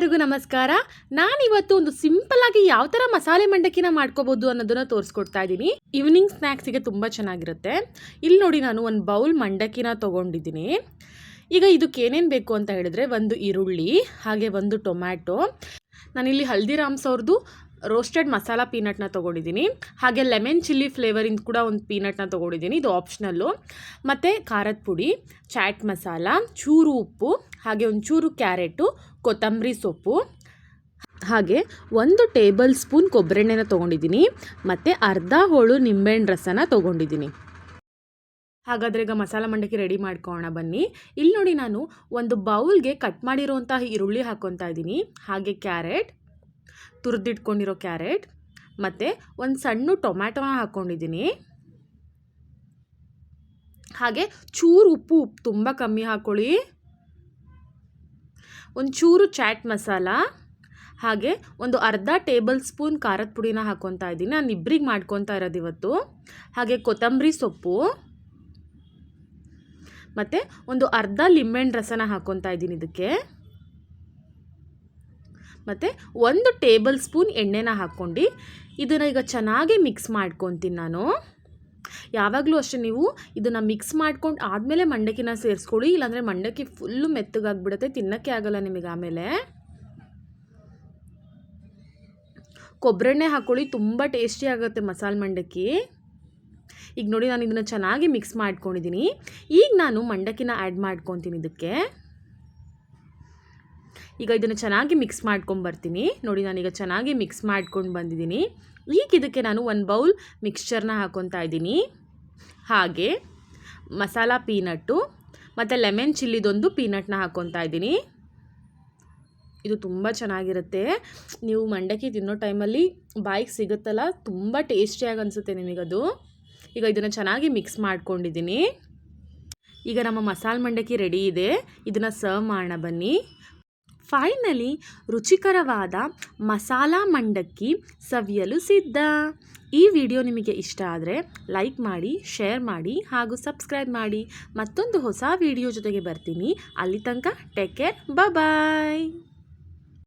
ನಮಸ್ಕಾರ. ನಾನಿವತ್ತು ಒಂದು ಸಿಂಪಲ್ ಆಗಿ ಯಾವ ಥರ ಮಸಾಲೆ ಮಂಡಕ್ಕಿನ ಮಾಡ್ಕೋಬಹುದು ಅನ್ನೋದನ್ನ ತೋರಿಸ್ಕೊಡ್ತಾ ಇದ್ದೀನಿ ಈವ್ನಿಂಗ್ ಸ್ನ್ಯಾಕ್ಸಿಗೆ ತುಂಬ ಚೆನ್ನಾಗಿರುತ್ತೆ. ಇಲ್ಲಿ ನೋಡಿ ನಾನು ಒಂದು ಬೌಲ್ ಮಂಡಕ್ಕಿನ ತಗೊಂಡಿದ್ದೀನಿ. ಈಗ ಇದಕ್ಕೆ ಏನೇನು ಬೇಕು ಅಂತ ಹೇಳಿದ್ರೆ ಒಂದು ಈರುಳ್ಳಿ, ಹಾಗೆ ಒಂದು ಟೊಮ್ಯಾಟೊ. ನಾನಿಲ್ಲಿ ಹಲ್ದಿರಾಮ್ಸ್ ಅವ್ರದ್ದು ರೋಸ್ಟೆಡ್ ಮಸಾಲ ಪೀನಟ್ನ ತೊಗೊಂಡಿದ್ದೀನಿ. ಹಾಗೆ ಲೆಮನ್ ಚಿಲ್ಲಿ ಫ್ಲೇವರಿಂದ ಕೂಡ ಒಂದು ಪೀನಟ್ನ ತೊಗೊಂಡಿದ್ದೀನಿ, ಇದು ಆಪ್ಷನಲ್ಲು. ಮತ್ತು ಖಾರದ ಪುಡಿ, ಚಾಟ್ ಮಸಾಲ, ಚೂರು ಉಪ್ಪು, ಹಾಗೆ ಒಂಚೂರು ಕ್ಯಾರೆಟು, ಕೊತ್ತಂಬರಿ ಸೊಪ್ಪು. ಹಾಗೆ ಒಂದು ಟೇಬಲ್ ಸ್ಪೂನ್ ಕೊಬ್ಬರೆಣ್ಣೆನ ತೊಗೊಂಡಿದ್ದೀನಿ, ಮತ್ತು ಅರ್ಧ ಹೋಳು ನಿಂಬೆಹಣ್ಣು ರಸನ ತೊಗೊಂಡಿದ್ದೀನಿ. ಹಾಗಾದರೆ ಈಗ ಮಸಾಲ ಮಂಡಕ್ಕಿ ರೆಡಿ ಮಾಡ್ಕೊಳ್ಳೋಣ ಬನ್ನಿ. ಇಲ್ಲಿ ನೋಡಿ ನಾನು ಒಂದು ಬೌಲ್ಗೆ ಕಟ್ ಮಾಡಿರೋಂತಹ ಈರುಳ್ಳಿ ಹಾಕ್ಕೊತಾ ಇದ್ದೀನಿ, ಹಾಗೆ ಕ್ಯಾರೆಟ್ ತುರಿದಿಟ್ಕೊಂಡಿರೋ ಕ್ಯಾರೆಟ್, ಮತ್ತು ಒಂದು ಸಣ್ಣ ಟೊಮ್ಯಾಟೋನ ಹಾಕ್ಕೊಂಡಿದ್ದೀನಿ ಹಾಗೆ ಚೂರು ಉಪ್ಪು ಉಪ್ಪು ತುಂಬ ಕಮ್ಮಿ ಹಾಕ್ಕೊಳ್ಳಿ ಚೂರು ಚಾಟ್ ಮಸಾಲ, ಹಾಗೆ ಒಂದು ಅರ್ಧ ಟೇಬಲ್ ಸ್ಪೂನ್ ಖಾರದ ಪುಡಿನ ಹಾಕ್ಕೊತಾ ಇದ್ದೀನಿ. ನಾನು ಇಬ್ಬರಿಗೆ ಮಾಡ್ಕೊತಾ ಇರೋದು ಇವತ್ತು. ಹಾಗೆ ಕೊತ್ತಂಬರಿ ಸೊಪ್ಪು, ಮತ್ತು ಒಂದು ಅರ್ಧ ಲಿಂಬೆಹಣ್ಣು ರಸನ ಹಾಕ್ಕೊತಾ ಇದ್ದೀನಿ ಇದಕ್ಕೆ. ಮತ್ತು ಒಂದು ಟೇಬಲ್ ಸ್ಪೂನ್ ಎಣ್ಣೆನ ಹಾಕ್ಕೊಂಡು ಇದನ್ನು ಈಗ ಚೆನ್ನಾಗಿ ಮಿಕ್ಸ್ ಮಾಡ್ಕೊತೀನಿ ನಾನು. ಯಾವಾಗಲೂ ಅಷ್ಟೇ ನೀವು ಇದನ್ನು ಮಿಕ್ಸ್ ಮಾಡ್ಕೊಂಡು ಆದಮೇಲೆ ಮಂಡಕ್ಕಿನ ಸೇರಿಸ್ಕೊಳ್ಳಿ, ಇಲ್ಲಾಂದರೆ ಮಂಡಕ್ಕಿ ಫುಲ್ಲು ಮೆತ್ತಗಾಗ್ಬಿಡುತ್ತೆ, ತಿನ್ನೋಕ್ಕೆ ಆಗಲ್ಲ ನಿಮಗೆ ಆಮೇಲೆ. ಕೊಬ್ಬರೆಣ್ಣೆ ಹಾಕ್ಕೊಳ್ಳಿ ತುಂಬ ಟೇಸ್ಟಿ ಆಗುತ್ತೆ ಮಸಾಲೆ ಮಂಡಕ್ಕಿ. ಈಗ ನೋಡಿ ನಾನು ಇದನ್ನು ಚೆನ್ನಾಗಿ ಮಿಕ್ಸ್ ಮಾಡ್ಕೊಂಡಿದ್ದೀನಿ ಈಗ ನಾನು ಮಂಡಕ್ಕಿನ ಆ್ಯಡ್ ಮಾಡ್ಕೊತೀನಿ ಇದಕ್ಕೆ. ಈಗ ಇದನ್ನು ಚೆನ್ನಾಗಿ ಮಿಕ್ಸ್ ಮಾಡ್ಕೊಂಡು ಬರ್ತೀನಿ. ನೋಡಿ, ನಾನೀಗ ಚೆನ್ನಾಗಿ ಮಿಕ್ಸ್ ಮಾಡ್ಕೊಂಡು ಬಂದಿದ್ದೀನಿ. ಈಗ ಇದಕ್ಕೆ ನಾನು ಒಂದು ಬೌಲ್ ಮಿಕ್ಸ್ಚರ್ನ ಹಾಕ್ಕೊತಾ ಇದ್ದೀನಿ. ಹಾಗೆ ಮಸಾಲ ಪೀನಟ್ಟು ಮತ್ತು ಲೆಮನ್ ಚಿಲ್ಲಿದೊಂದು ಪೀನಟ್ನ ಹಾಕ್ಕೊತಾ ಇದ್ದೀನಿ. ಇದು ತುಂಬ ಚೆನ್ನಾಗಿರುತ್ತೆ. ನೀವು ಮಂಡಕ್ಕಿ ತಿನ್ನೋ ಟೈಮಲ್ಲಿ ಬಾಯಿಗೆ ಸಿಗುತ್ತಲ್ಲ, ತುಂಬ ಟೇಸ್ಟಿಯಾಗಿ ಅನಿಸುತ್ತೆ ನಿಮಗದು. ಈಗ ಇದನ್ನು ಚೆನ್ನಾಗಿ ಮಿಕ್ಸ್ ಮಾಡ್ಕೊಂಡಿದ್ದೀನಿ. ಈಗ ನಮ್ಮ ಮಸಾಲೆ ಮಂಡಕ್ಕಿ ರೆಡಿ ಇದೆ. ಇದನ್ನು ಸರ್ವ್ ಮಾಡೋಣ ಬನ್ನಿ. ಫೈನಲಿ ರುಚಿಕರವಾದ ಮಸಾಲ ಮಂಡಕ್ಕಿ ಸವಿಯಲು ಸಿದ್ಧ. ಈ ವಿಡಿಯೋ ನಿಮಗೆ ಇಷ್ಟ ಆದರೆ ಲೈಕ್ ಮಾಡಿ, ಶೇರ್ ಮಾಡಿ ಹಾಗೂ ಸಬ್ಸ್ಕ್ರೈಬ್ ಮಾಡಿ. ಮತ್ತೊಂದು ಹೊಸ ವಿಡಿಯೋ ಜೊತೆಗೆ ಬರ್ತೀನಿ. ಅಲ್ಲಿ ತನಕ ಟೇಕ್ ಕೇರ್. ಬಾಯ್